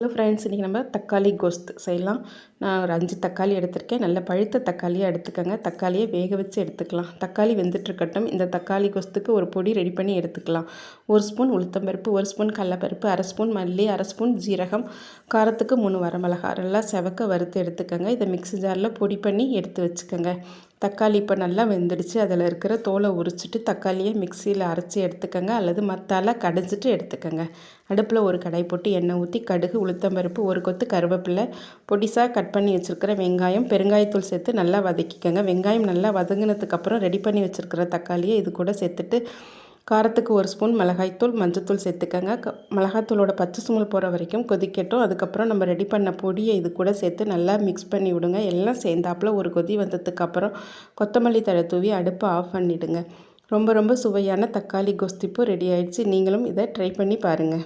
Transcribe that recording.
Hello friends இன்றைக்கி நம்ம தக்காளி கோஸ்த் செய்யலாம். நான் ஒரு அஞ்சு தக்காளி எடுத்திருக்கேன். நல்ல பழுத்த தக்காளியாக எடுத்துக்கோங்க. தக்காளியை வேக வச்சு எடுத்துக்கலாம். தக்காளி வெந்துட்டுருக்கட்டும். இந்த தக்காளி கோஸ்த்துக்கு ஒரு பொடி ரெடி பண்ணி எடுத்துக்கலாம். ஒரு ஸ்பூன் உளுத்தம்பருப்பு ஒரு ஸ்பூன் கடலப்பருப்பு அரை ஸ்பூன் மல்லி அரை ஸ்பூன் ஜீரகம் காரத்துக்கு மூணு வரமிளகா நல்லா செவக்க வறுத்து எடுத்துக்கோங்க. இதை மிக்ஸி ஜாரில் பொடி பண்ணி எடுத்து வச்சுக்கோங்க. தக்காளி இப்போ நல்லா வெந்துடுச்சு. அதில் இருக்கிற தோலை உரிச்சிட்டு தக்காளியை மிக்சியில் அரைச்சி எடுத்துக்கோங்க. அல்லது மத்தால கடைஞ்சிட்டு எடுத்துக்கோங்க. அடுப்பில் ஒரு கடாய் போட்டு எண்ணெய் ஊற்றி கடுகு உளுத்தம்பருப்பு ஒரு கொத்து கருவேப்பிலை பொடிசாக கட் பண்ணி வச்சுருக்கிற வெங்காயம் பெருங்காயத்தூள் சேர்த்து நல்லா வதக்கிக்கோங்க. வெங்காயம் நல்லா வதங்கினதுக்கப்புறம் ரெடி பண்ணி வச்சுருக்கிற தக்காளியை இது கூட சேர்த்துட்டு காரத்துக்கு ஒரு ஸ்பூன் மிளகாய்த்தூள் மஞ்சத்தூள் சேர்த்துக்கங்க. க மிளகாத்தூளோட பச்சை சுமல் போகிற வரைக்கும் கொதிக்கட்டும். அதுக்கப்புறம் நம்ம ரெடி பண்ண பொடியை இது கூட சேர்த்து நல்லா மிக்ஸ் பண்ணி விடுங்க. எல்லாம் சேர்ந்தாப்பில் ஒரு கொதி வந்ததுக்கப்புறம் கொத்தமல்லி தழை தூவி அடுப்பை ஆஃப் பண்ணிவிடுங்க ரொம்ப ரொம்ப சுவையான தக்காளி கொஸ்திப்பு ரெடி ஆயிடுச்சு. நீங்களும் இதை ட்ரை பண்ணி பாருங்கள்